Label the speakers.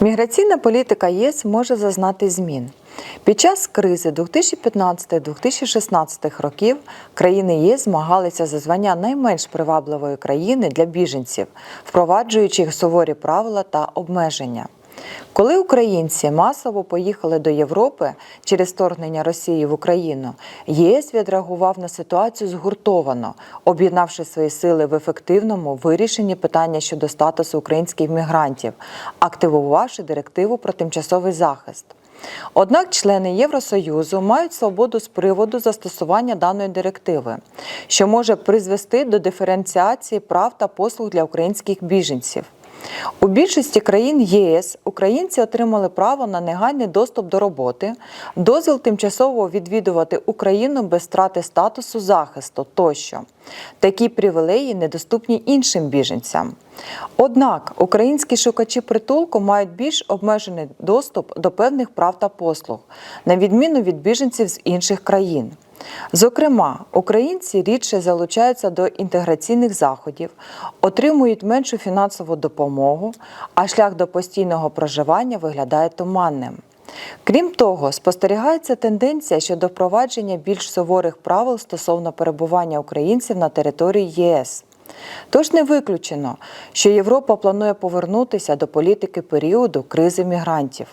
Speaker 1: Міграційна політика ЄС може зазнати змін. Під час кризи 2015-2016 років країни ЄС змагалися за звання найменш привабливої країни для біженців, впроваджуючи суворі правила та обмеження. Коли українці масово поїхали до Європи через вторгнення Росії в Україну, ЄС відреагував на ситуацію згуртовано, об'єднавши свої сили в ефективному вирішенні питання щодо статусу українських мігрантів, активувавши директиву про тимчасовий захист. Однак члени Євросоюзу мають свободу з приводу застосування даної директиви, що може призвести до диференціації прав та послуг для українських біженців. У більшості країн ЄС українці отримали право на негайний доступ до роботи, дозвіл тимчасово відвідувати Україну без втрати статусу захисту тощо. Такі привілеї недоступні іншим біженцям. Однак українські шукачі притулку мають більш обмежений доступ до певних прав та послуг, на відміну від біженців з інших країн. Зокрема, українці рідше залучаються до інтеграційних заходів, отримують меншу фінансову допомогу, а шлях до постійного проживання виглядає туманним. Крім того, спостерігається тенденція щодо впровадження більш суворих правил стосовно перебування українців на території ЄС. Тож не виключено, що Європа планує повернутися до політики періоду кризи мігрантів.